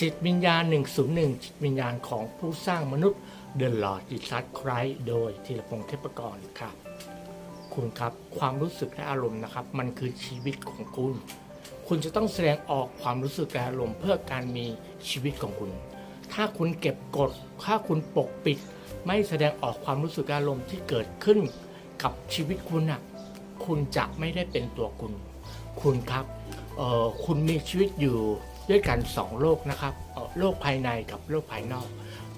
จิตวิญญาณ 101 จิตวิญญาณของผู้สร้างมนุษย์เดอะลอร์ดิซัสไครโดยธีรพงษ์เทพกรครับ คุณครับความรู้สึกและอารมณ์นะครับ มันคือชีวิตของคุณ คุณจะต้องแสดงออกความรู้สึกและอารมณ์เพื่อการมีชีวิตของคุณ ถ้าคุณเก็บกด ถ้าคุณปกปิด ไม่แสดงออกความรู้สึกและอารมณ์ที่เกิดขึ้นกับชีวิตคุณน่ะคุณจะไม่ได้เป็นตัวคุณ คุณครับเอ่อคุณมีชีวิตอยู่ ด้วยกันสองโลกนะครับโลกภายในกับโลกภายนอก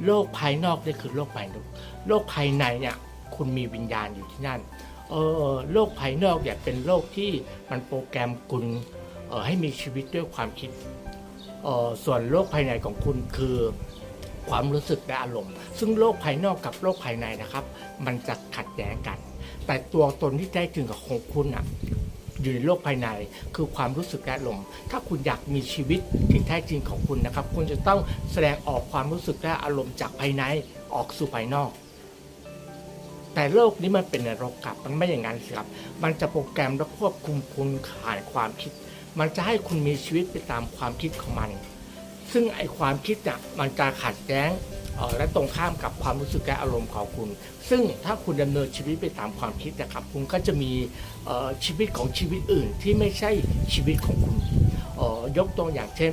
โลกภายนอกนี่คือโลกภายนอกโลกภายในเนี่ยคุณมีวิญญาณอยู่ที่นั่นเออโลกภายนอกเนี่ยเป็นโลกที่มันโปรแกรมคุณเออให้มีชีวิตด้วยความคิดเออส่วนโลกภายในของคุณคือความรู้สึกและอารมณ์ ซึ่งโลกภายนอกกับโลกภายในนะครับ มันจะขัดแย้งกัน แต่ตัวตนที่แท้จริงกับของคุณอะ อยู่ในโลกภายใน คือความรู้สึกและอารมณ์ถ้าคุณอยากมีชีวิตที่แท้จริงของคุณนะครับ คุณจะต้องแสดงออกความรู้สึกและอารมณ์จากภายในออกสู่ภายนอก แต่โลกนี้มันเป็นนรกครับมันไม่อย่างนั้นสิครับ มันจะโปรแกรมและควบคุมคุณผ่านความคิด มันจะให้คุณมีชีวิตไปตามความคิดของมัน ซึ่งไอความคิดเนี่ยมันจะขัดแย้ง และตรงข้ามกับความรู้สึกและอารมณ์ของคุณ ซึ่งถ้าคุณดำเนินชีวิตไปตามความคิดนะครับ คุณก็จะมีชีวิตของชีวิตอื่นที่ไม่ใช่ชีวิตของคุณยกตัวอย่างเช่น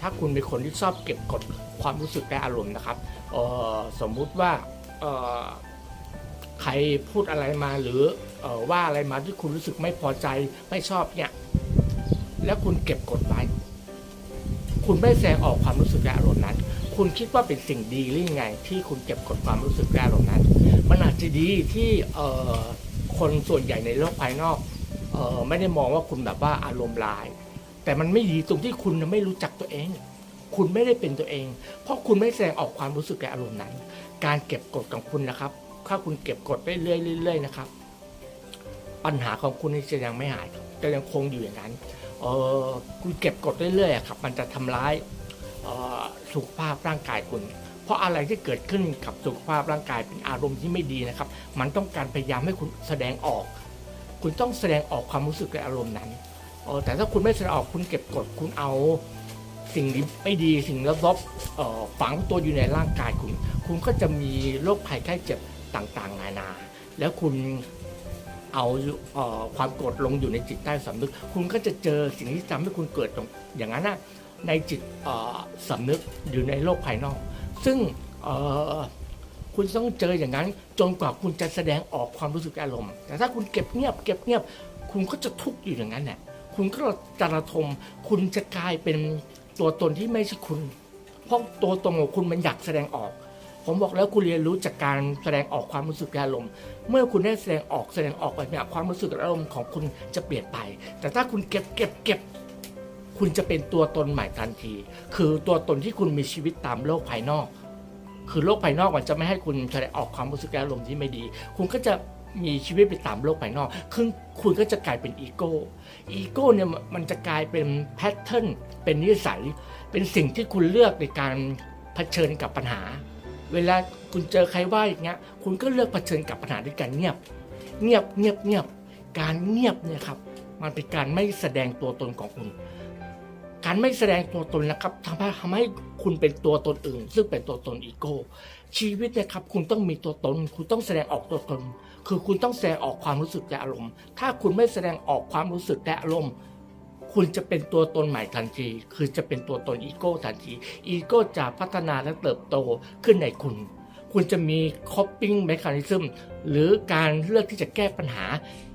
ถ้าคุณเป็นคนที่ชอบเก็บกดความรู้สึกและอารมณ์นะครับสมมุติว่าใครพูดอะไรมาหรืออว่าอะไรมาที่คุณรู้สึกไม่พอใจไม่ชอบเนี่ยแล้วคุณเก็บกดไว้ คุณไม่แสดงออกความรู้สึกและอารมณ์นั้น คุณคิดว่าเป็นสิ่งดีหรือยังไง ที่คุณเก็บกดความรู้สึกและอารมณ์นั้น มันอาจจะดีที่เอ่อคนส่วนใหญ่ในโลกภายนอกเออไม่ได้มองว่าคุณแบบว่าอารมณ์ร้าย แต่มันไม่ดีตรงที่คุณไม่รู้จักตัวเอง คุณไม่ได้เป็นตัวเอง เพราะคุณไม่แสดงออกความรู้สึกและอารมณ์นั้น การเก็บกดของคุณนะครับ ถ้าคุณเก็บกดไปเรื่อยๆเรื่อยๆนะครับ ปัญหาของคุณจะยังไม่หายจะยังคงอยู่อย่างนั้นเออคุณเก็บกดเรื่อยๆอะครับ มันจะทำร้าย สุขภาพร่างกายคุณ เพราะอะไรที่เกิดขึ้นกับสุขภาพร่างกายเป็นอารมณ์ที่ไม่ดีนะครับ มันต้องการพยายามให้คุณแสดงออก คุณต้องแสดงออกความรู้สึกและอารมณ์นั้นแต่ถ้าคุณไม่แสดงออกคุณเก็บกดคุณเอาสิ่งที่ไม่ดีสิ่งลบๆเอ่อฝังตัวอยู่ในร่างกายคุณ คุณก็จะมีโรคภัยไข้เจ็บต่างๆนานา แล้วคุณเอาเออความโกรธลงอยู่ในจิตใต้สำนึก คุณก็จะเจอสิ่งที่ทำให้คุณเกิดตรงอย่างนั้นนะ ในจิตสำนึกอยู่ในโลกภายนอก ซึ่งคุณต้องเจออย่างนั้น จนกว่าคุณจะแสดงออกความรู้สึกอารมณ์ แต่ถ้าคุณเก็บเงียบเก็บเงียบ คุณก็จะทุกข์อยู่อย่างนั้นแหละคุณก็จะระทมคุณจะกลายเป็นตัวตนที่ไม่ใช่คุณ เพราะตัวตนของคุณมันอยากแสดงออก ผมบอกแล้วคุณเรียนรู้จากการแสดงออกความรู้สึกอารมณ์ เมื่อคุณได้แสดงออกแสดงออกไปเนี่ยความรู้สึกอารมณ์ของคุณจะเปลี่ยนไป แต่ถ้าคุณเก็บเก็บเก็บ คุณจะเป็นตัวตนใหม่ทันที คือตัวตนที่คุณมีชีวิตตามโลกภายนอก คือโลกภายนอกมันจะไม่ให้คุณแสดงออกความรู้สึกและอารมณ์ที่ไม่ดี คุณก็จะมีชีวิตไปตามโลกภายนอกคือคุณก็จะกลายเป็นอีโก้ อีโก้เนี่ยมันจะกลายเป็นแพทเทิร์น เป็นนิสัย เป็นสิ่งที่คุณเลือกในการเผชิญกับปัญหา เวลาคุณเจอใครว่าอย่างเงี้ย คุณก็เลือกเผชิญกับปัญหาด้วยการเงียบ เงียบ เงียบ เงียบ การเงียบเนี่ยครับ มันเป็นการไม่แสดงตัวตนของคุณ ไม่แสดงตัวตนนะครับทำให้ทำให้คุณเป็นตัวตนอื่น ซึ่งเป็นตัวตนอีโก้ชีวิตนะครับ คุณต้องมีตัวตน คุณต้องแสดงออกตัวตน คือคุณต้องแสดงออกความรู้สึกและอารมณ์ ถ้าคุณไม่แสดงออกความรู้สึกและอารมณ์คุณจะเป็นตัวตนใหม่ทันที คือจะเป็นตัวตนอีโก้ทันที อีโก้จะพัฒนาและเติบโตขึ้นในคุณ คุณจะมี coping mechanism หรือการเลือกที่จะแก้ปัญหา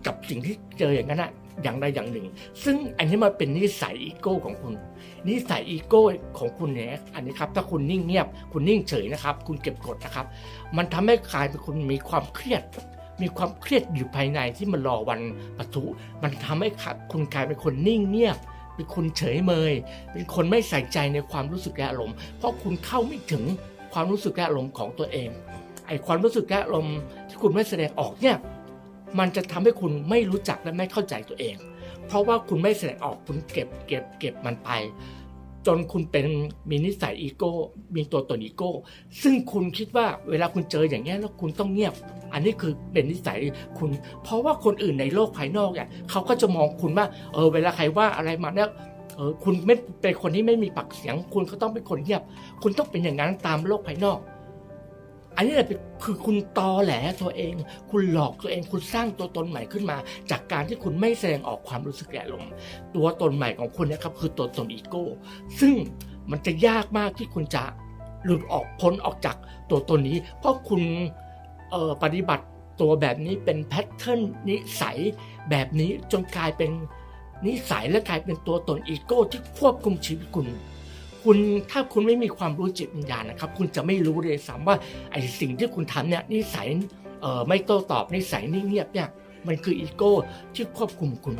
กับสิ่งที่เจออย่างนั้นนะ อย่างใดอย่างหนึ่ง ซึ่งอันนี้มันเป็นนิสัยอีโก้ของคุณ นิสัยอีโก้ของคุณเนี่ยอันนี้ครับ ถ้าคุณนิ่งเงียบ คุณนิ่งเฉยนะครับ คุณเก็บกดนะครับ มันทำให้กลายเป็นคนมีความเครียด มีความเครียดอยู่ภายในที่มันรอวันปะทุ มันทำให้คุณกลายเป็นคนนิ่งเงียบเป็นคนเฉยเมย เป็นคนไม่ใส่ใจในความรู้สึกและอารมณ์ เพราะคุณเข้าไม่ถึงความรู้สึกและอารมณ์ของตัวเอง ไอความรู้สึกและอารมณ์ที่คุณไม่แสดงออกเนี่ย มันจะทำให้คุณไม่รู้จักและไม่เข้าใจตัวเอง เพราะว่าคุณไม่แสดงออกคุณเก็บเก็บเก็บมันไป จนคุณเป็นมีนิสัยอีโก้ มีตัวตนอีโก้ ซึ่งคุณคิดว่าเวลาคุณเจออย่างนี้แล้วคุณต้องเงียบ อันนี้คือเป็นนิสัยคุณ เพราะว่าคนอื่นในโลกภายนอกเนี่ยเขาก็จะมองคุณว่า เออ เวลาใครว่าอะไรมาเนี่ยเออคุณไม่เป็นคนที่ไม่มีปากเสียง คุณก็ต้องเป็นคนเงียบ คุณต้องเป็นอย่างนั้นตามโลกภายนอก นนี้แหละเป็นคือคุณตอแหลตัวเอง คุณหลอกตัวเอง คุณสร้างตัวตนใหม่ขึ้นมา จากการที่คุณไม่แสดงออกความรู้สึกแย่ลมณ์ตัวตนใหม่ของคุณนะครับคือตัวตนอีโก้ ซึ่งมันจะยากมากที่คุณจะหลุดออกพ้นออกจากตัวตนนี้ เพราะคุณปฏิบัติตัวแบบนี้เป็นแพทเทิร์นนิสัยแบบนี้จนกลายเป็นนิสัยและกลายเป็นตัวตนอีโก้ที่ควบคุมชีวิตคุณ คุณถ้าคุณไม่มีความรู้จิตวิญญาณนะครับ คุณจะไม่รู้เลยซ้ำว่าไอ้สิ่งที่คุณทำเนี่ยนิสัยเอ่อไม่โต้ตอบนิสัยนิ่งเงียบเนี่ยมันคืออีโก้ที่ควบคุมคุณ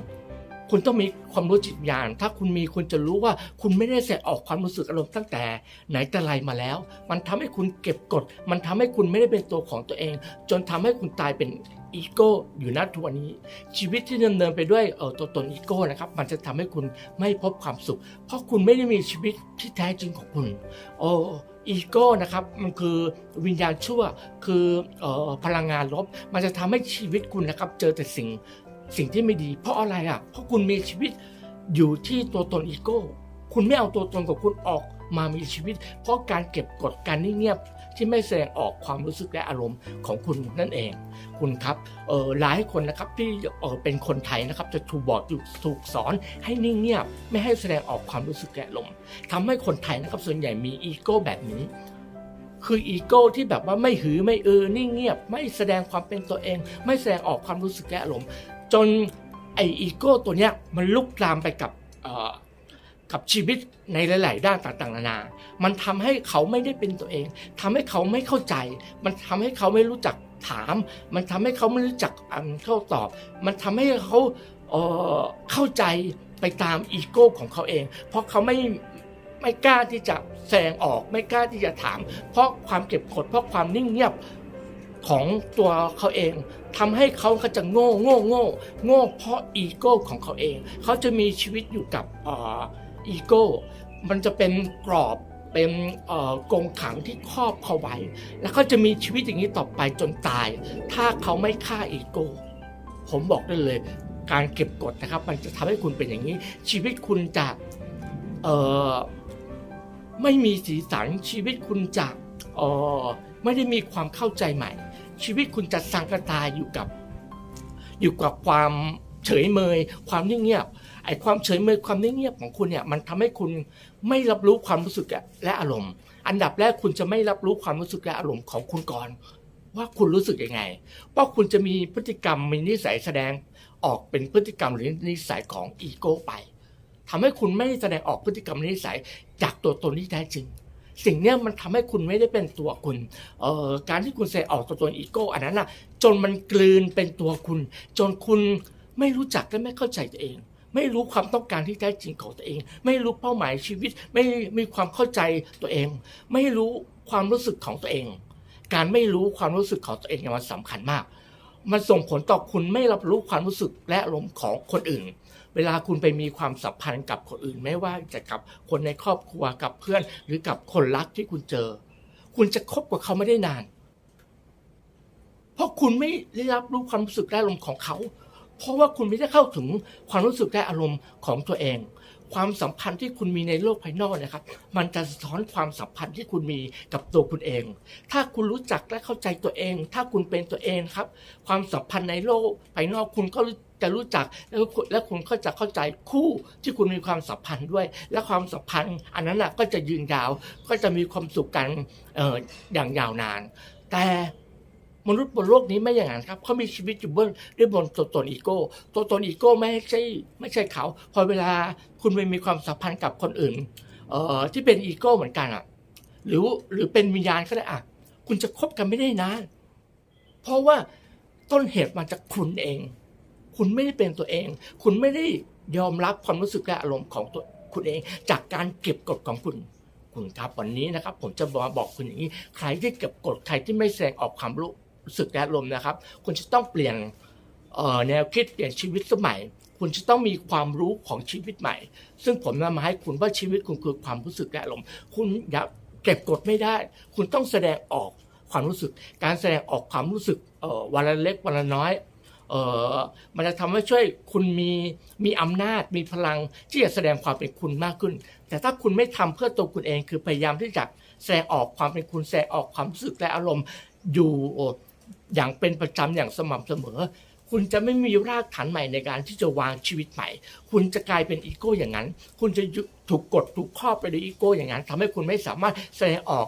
คุณต้องมีความรู้จิตวิญญาณ ถ้าคุณมีคุณจะรู้ว่าคุณไม่ได้แสดออกความรู้สึกอารมณ์ตั้งแต่ ไหนแต่ไรมาแล้ว มันทำให้คุณเก็บกด มันทำให้คุณไม่ได้เป็นตัวของตัวเอง จนทำให้คุณตายเป็น อีโก้อยู่ณทุกวันนี้ ชีวิตที่ดำเนินไปด้วยเออตัวตนอีโก้นะครับ มันจะทำให้คุณไม่พบความสุข เพราะคุณไม่ได้มีชีวิตที่แท้จริงของคุณโอ้อีโก้นะครับมันคือวิญญาณชั่วคือออพลังงานลบ มันจะทำให้ชีวิตคุณนะครับ เจอแต่สิ่งสิ่งที่ไม่ดี เพราะอะไรอะ เพราะคุณมีชีวิตอยู่ที่ตัวตนอีโก้ คุณไม่เอาตัวตนของคุณออกมามีชีวิต เพราะการเก็บกดการนิ่งเงียบ ที่ไม่แสดงออกความรู้สึกและอารมณ์ของคุณนั่นเอง คุณครับเออหลายคนนะครับที่เออเป็นคนไทยนะครับจะถูกบอกอยู่ถูกสอนให้นิ่งเงียบไม่ให้แสดงออกความรู้สึกและอารมณ์ทำให้คนไทยนะครับส่วนใหญ่มีอีโก้แบบนี้คืออีโก้ที่แบบว่าไม่หือไม่เออนิ่งเงียบ ไม่แสดงความเป็นตัวเอง ไม่แสดงออกความรู้สึกและอารมณ์จนไออีโก้ตัวเนี้ยมันลุกลามไปกับ กับชีวิตในหลาย ๆ ด้านต่างๆนานา มันทำให้เขาไม่ได้เป็นตัวเองทำให้เขาไม่เข้าใจ มันทำให้เขาไม่รู้จักถาม มันทำให้เขาไม่รู้จักเข้าตอบ มันทำให้เขาเอ่อเข้าใจไปตามอีโก้ของเขาเอง เพราะเขาไม่ไม่กล้าที่จะแสงออก ไม่กล้าที่จะถาม เพราะความเก็บกด เพราะความนิ่งเงียบของตัวเขาเองทำให้เขาก็จะโง่โง่โง่โง่เพราะอีโก้ของเขาเอง เขาจะมีชีวิตอยู่กับเอีโก้มันจะเป็นกรอบเป็นเอ่อกรงขังที่ครอบเขาไว้ แล้วเขาจะมีชีวิตอย่างนี้ต่อไปจนตาย ถ้าเขาไม่ฆ่าอีโก้ ผมบอกได้เลย การเก็บกดนะครับ มันจะทำให้คุณเป็นอย่างนี้ ชีวิตคุณจะไม่มีสีสันชีวิตคุณจะไม่ได้มีความเข้าใจใหม่ ชีวิตคุณจะสังกตายอยู่กับอยู่กับความ เฉยเมย ความนิ่งเงียบไอ้ความเฉยเมยความนิ่งเงียบของคุณเนี่ยมันทำให้คุณไม่รับรู้ความรู้สึกและอารมณ์ อันดับแรกคุณจะไม่รับรู้ความรู้สึกและอารมณ์ของคุณก่อน ว่าคุณรู้สึกยังไง เพราะคุณจะมีพฤติกรรมมีนิสัยแสดงออกเป็นพฤติกรรมหรือนิสัยของอีโก้ไปทำให้คุณไม่แสดงออกพฤติกรรมนิสัยจากตัวตนที่แท้จริงสิ่งเนี้ยมันทำให้คุณไม่ได้เป็นตัวคุณ เอ่อ การที่คุณแสดงออกตัวตนอีโก้อันนั้นน่ะ จนมันกลืนเป็นตัวคุณ จนคุณ ไม่รู้จักและไม่เข้าใจตัวเอง ไม่รู้ความต้องการที่แท้จริงของตัวเอง ไม่รู้เป้าหมายชีวิต ไม่มีความเข้าใจตัวเอง ไม่รู้ความรู้สึกของตัวเอง การไม่รู้ความรู้สึกของตัวเองมันสำคัญมาก มันส่งผลต่อคุณไม่รับรู้ความรู้สึกและอารมของคนอื่น เวลาคุณไปมีความสัมพันธ์กับคนอื่น ไม่ว่าจะกับคนในครอบครัวกับเพื่อน หรือกับคนรักที่คุณเจอ คุณจะคบกับเขาไม่ได้นาน เพราะคุณไม่ได้รับรู้ความรู้สึกและอารมของเขา เพราะว่าคุณไม่ได้เข้าถึงความรู้สึกและอารมณ์ของตัวเอง ความสัมพันธ์ที่คุณมีในโลกภายนอกนะครับ มันจะสะท้อนความสัมพันธ์ที่คุณมีกับตัวคุณเอง ถ้าคุณรู้จักและเข้าใจตัวเอง ถ้าคุณเป็นตัวเองครับ ความสัมพันธ์ในโลกภายนอกคุณก็จะรู้จักแล้วคุณและคุณก็จะเข้าใจคู่ที่คุณมีความสัมพันธ์ด้วย และความสัมพันธ์อันนั้นนะก็จะยืนยาวก็จะมีความสุขกันอออย่างยาวนาน แต่ มนุษย์บนโลกนี้ไม่อย่างนั้นครับเขามีชีวิตอยู่บนด้วยบนตัวตนอีโก้ตัวตนอีโก้ไม่ใช่ไม่ใช่เขา พอเวลาคุณไปมีความสัมพันธ์กับคนอื่นเอ่อที่เป็นอีโก้เหมือนกันอะ หรือหรือเป็นวิญญาณก็ได้อะ คุณจะคบกันไม่ได้นานเพราะว่าต้นเหตุมาจากคุณเอง คุณไม่ได้เป็นตัวเอง คุณไม่ได้ยอมรับความรู้สึกและอารมณ์ของตัวคุณเอง จากการเก็บกดของคุณคุณครับวันนี้นะครับ ผมจะมาบอกคุณอย่างนี้ ใครที่เก็บกดใครที่ไม่แสดงออกความรู้ สึกและอารมณ์นะครับ คุณจะต้องเปลี่ยนแนวคิดเปลี่ยนชีวิตสมัย คุณจะต้องมีความรู้ของชีวิตใหม่ ซึ่งผมนำมาให้คุณว่าชีวิตคุณคือความรู้สึกและอารมณ์คุณอย่าเก็บกดไม่ได้ คุณต้องแสดงออกความรู้สึก การแสดงออกความรู้สึกวันละเล็กวันละน้อยเออมันจะทำให้ช่วยคุณมีมีอำนาจมีพลังที่จะแสดงความเป็นคุณมากขึ้น แต่ถ้าคุณไม่ทำเพื่อตัวคุณเองคือพยายามที่จะแสดงออกความเป็นคุณแสดงออกความรู้สึกและอารมณ์อยู่ อย่างเป็นประจำอย่างสม่ำเสมอ คุณจะไม่มีรากฐานใหม่ในการที่จะวางชีวิตใหม่ คุณจะกลายเป็นอีโก้อย่างนั้น คุณจะถูกกดถูกครอบไปด้วยอีโก้อย่างนั้นทำให้คุณไม่สามารถแสดงออก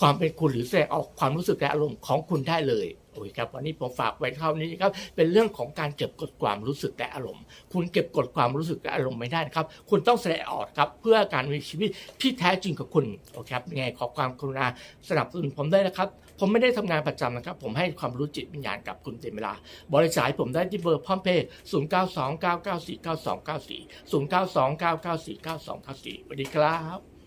ความเป็นคุณหรือแสดงออกความรู้สึกและอารมณ์ของคุณได้เลยโอ้ยครับวันนี้ผมฝากไว้เท่านี้ครับเป็นเรื่องของการเก็บกดความรู้สึกและอารมณ์ คุณเก็บกดความรู้สึกและอารมณ์ไม่ได้นะครับ คุณต้องแสดงออกครับเพื่อการมีชีวิตที่แท้จริงกับคุณโอเคครับยังไงขอความกรุณาสนับสนุนผมได้นะครับ ผมไม่ได้ทำงานประจำนะครับ ผมให้ความรู้จิตวิญญาณกับคุณเต็มเวลา บริษัทผมได้ที่เบอร์พร้อมเพย์0 9 2 9 9 4 9 2 9 4 0 9 2 9 9 4 9 2 9 4สวัสดีครับ